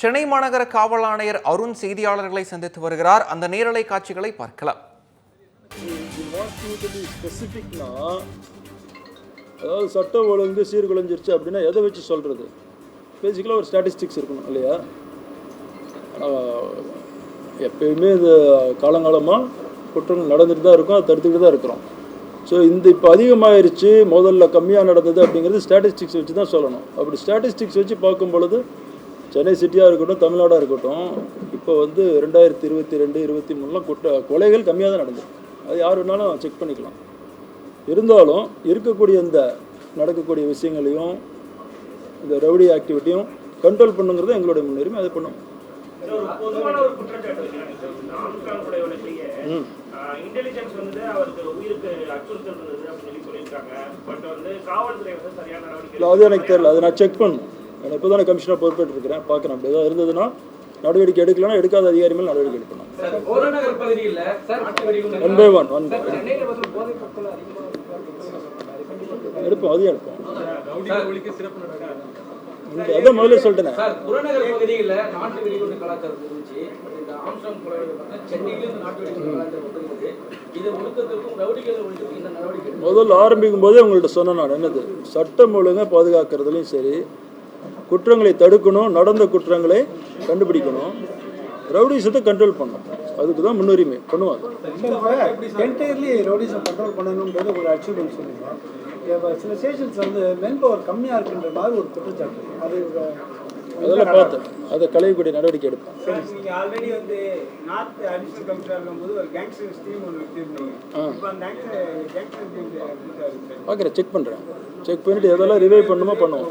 சென்னை மாநகர காவல் ஆணையர் அருண் செய்தியாளர்களை சந்தித்து வருகிறார். அந்த நேரலை காட்சிகளை பார்க்கலாம். அதாவது சட்டம் ஒழுங்கு சீர்குலைஞ்சிருச்சு அப்படின்னா எதை வச்சு சொல்கிறது பேசிக்கலாக ஒரு ஸ்டாட்டிஸ்டிக்ஸ் இருக்கணும் இல்லையா? எப்பயுமே இது காலங்காலமாக குற்றங்கள் நடந்துட்டு தான் இருக்கும் அதை தடுத்துக்கிட்டு தான் இருக்கிறோம். ஸோ இந்த இப்போ அதிகமாயிருச்சு முதல்ல கம்மியாக நடந்தது அப்படிங்கிறது ஸ்டாட்டிஸ்டிக்ஸ் வச்சு தான் சொல்லணும். அப்படி ஸ்டாட்டிஸ்டிக்ஸ் வச்சு பார்க்கும் பொழுது சென்னை சிட்டியாக இருக்கட்டும் தமிழ்நாடாக இருக்கட்டும் இப்போ வந்து ரெண்டாயிரத்தி இருபத்தி ரெண்டு இருபத்தி மூணுலாம் குற்ற கொலைகள் கம்மியாக தான் நடந்தது. அது யார் வேணாலும் செக் பண்ணிக்கலாம். இருந்தாலும் இருக்கக்கூடிய இந்த நடக்கக்கூடிய விஷயங்களையும் இந்த ரவுடி ஆக்டிவிட்டியும் கண்ட்ரோல் பண்ணுங்கிறது எங்களுடைய முன்னுரிமை அதை வந்து அவருக்கு உயிருக்கு அச்சுறுத்தல் இருந்தது அப்படின்னு சொல்லி சொல்லியிருக்காங்க. வந்து காவல்துறை வந்து சரியான நடவடிக்கை இல்லை அது எனக்கு தெரியல. அதை நான் செக் பண்ணணும். நான் இப்போ தானே கமிஷனர் பொறுப்பேற்று இருக்கிறேன் பார்க்குறேன். அப்படி ஏதாவது இருந்ததுன்னா நடவடிக்கை எடுக்கலன்னா எடுக்காத அதிகாரி மேல் நடவடிக்கை எடுக்கணும். ஒன் பை ஒன் ஒன் எடுப்போம் அதையும் எடுப்போம். அதான் முதல்ல சொல்லிட்டேனே. முதல்ல ஆரம்பிக்கும் போதே உங்கள்கிட்ட சொன்னேன் நான் என்னது? சட்டம் ஒழுங்கை பாதுகாக்கிறதுலையும் சரி குற்றங்களை தடுக்கணும் நடந்த குற்றங்களை கண்டுபிடிக்கணும். ரவுடிசத்தை கண்ட்ரோல் பண்ணணும். அதுக்கு தான் முன்னுரிமை பண்ணுவாங்க. என்டையர்லி ரோடிசம் கண்ட்ரோல் பண்ணணுன்றது ஒரு அச்சீவ்மெண்ட் சொல்லுங்க. சில ஸ்டேஷன்ஸ் வந்து மென் பவர் கம்மியாக இருக்குன்ற மாதிரி ஒரு குற்றச்சாட்டு. அது அதெல்லாம் பார்த்தேன். அதை களையக்கூடிய நடவடிக்கை ஆல்ரெடி வந்து நார்த் அடிஷனல் கமிஷனர் இருக்கும்போது ஒரு ஒன்று இப்போ சார் பார்க்குறேன் செக் பண்ணுறேன் செக் பண்ணிவிட்டு எதெல்லாம் ரிவைவ் பண்ணுமோ பண்ணுவோம்.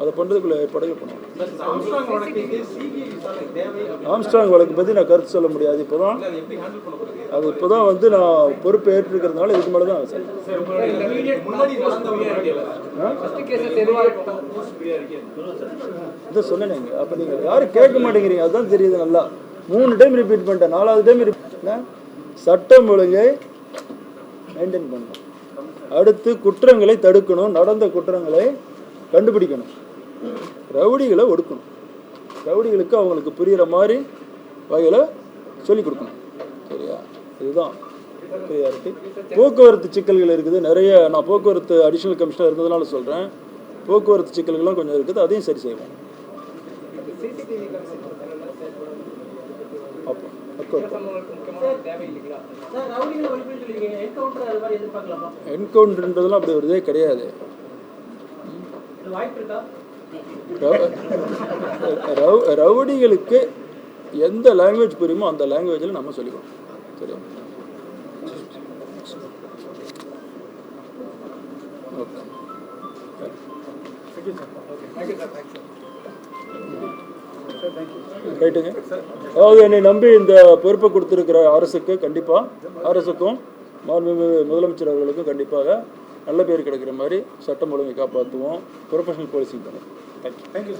அதை பண்ணுறதுக்குள்ள ஏற்பாடுகள் பண்ணுவாங்க ஆம்ஸ்டாங் வழக்கு பற்றி நான் கருத்து சொல்ல முடியாது இப்போ தான் அதை இப்போ தான் வந்து நான் பொறுப்பு ஏற்றிருக்கிறதுனால இதுக்கு மேலே தான் இதை சொன்னேங்க அப்போ நீங்கள் யாரும் கேட்க மாட்டேங்கிறீங்க? அதுதான் தெரியுது நல்லா. மூணு டைம் ரிப்பீட் பண்ணிட்டேன். நாலாவது டைம் ரிப்பீட் சட்டம் ஒழுங்கை மெயின்டைன் பண்ணணும். அடுத்து குற்றங்களை தடுக்கணும். நடந்த குற்றங்களை கண்டுபிடிக்கணும். ரவுடிகளை ஒடுக்கணும். ரவுடிகளுக்கு அவங்களுக்கு புரிகிற மாதிரி வகையில் சொல்லிக் கொடுக்கணும். சரியா? இதுதான். சரியா இருக்கு போக்குவரத்து சிக்கல்கள் இருக்குது. நிறைய நான் போக்குவரத்து அடிஷனல் கமிஷனர் இருந்ததுனால சொல்கிறேன் போக்குவரத்து சிக்கல்கள்லாம் கொஞ்சம் இருக்குது. அதையும் சரி செய்வோம். அப்போ அக்கௌண்ட் முக்கியமான தேவை இல்லைங்களா சார் ரவுடிகளை ஒழிப்புன்னு சொல்லிருக்கீங்க என்கவுண்டர் அது மாதிரி எதிர்பார்க்கலாமா? என்கவுண்டர்ன்றதெல்லாம் அப்படி ஒரு இதே கிடையாது. ரவுடிகளுக்கு எந்த லாங்குவேஜ் புரியுமோ அந்த லாங்குவேஜில் நம்ம சொல்லிக்கணும் சரியா? ஓகே ரைட்டுங்க அதாவது என்னை நம்பி இந்த பொறுப்பை கொடுத்துருக்கிற அரசுக்கு கண்டிப்பாக அரசுக்கும் மாண்புமிகு முதலமைச்சர் அவர்களுக்கும் கண்டிப்பாக நல்ல பேர் கிடைக்கிற மாதிரி சட்டம் ஒழுங்கை காப்பாற்றுவோம் ப்ரொஃபஷனல் போலீசிங் பண்ணுவோம் தேங்க்யூ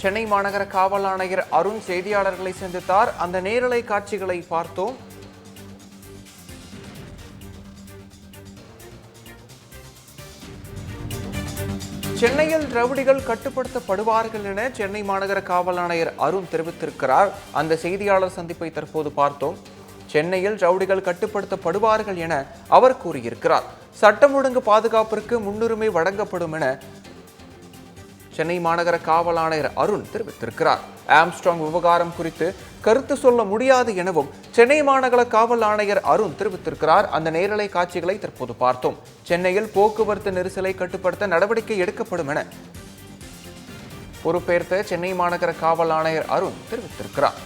சென்னை மாநகர காவல் ஆணையர் அருண் செய்தியாளர்களை சந்தித்தார். அந்த நேரலை காட்சிகளை பார்த்தோம். சென்னையில் ரவுடிகள் கட்டுப்படுத்தப்படுவார்கள் என சென்னை மாநகர காவல் ஆணையர் அருண் தெரிவித்திருக்கிறார். அந்த செய்தியாளர் சந்திப்பை தற்போது பார்த்தோம். சென்னையில் ரவுடிகள் கட்டுப்படுத்தப்படுவார்கள் என அவர் கூறியிருக்கிறார். சட்டம் ஒழுங்கு பாதுகாப்பிற்கு முன்னுரிமை வழங்கப்படும் என சென்னை மாநகர காவல் ஆணையர் அருண் தெரிவித்திருக்கிறார். ஆம்ஸ்ட்ராங் விவகாரம் குறித்து கருத்து சொல்ல முடியாது எனவும் சென்னை மாநகர காவல் ஆணையர் அருண் தெரிவித்திருக்கிறார். அந்த நேரலை காட்சிகளை தற்போது பார்த்தோம். சென்னையில் போக்குவரத்து நெரிசலை கட்டுப்படுத்த நடவடிக்கை எடுக்கப்படும் என பொறுப்பேற்ற சென்னை மாநகர காவல் ஆணையர் அருண் தெரிவித்திருக்கிறார்.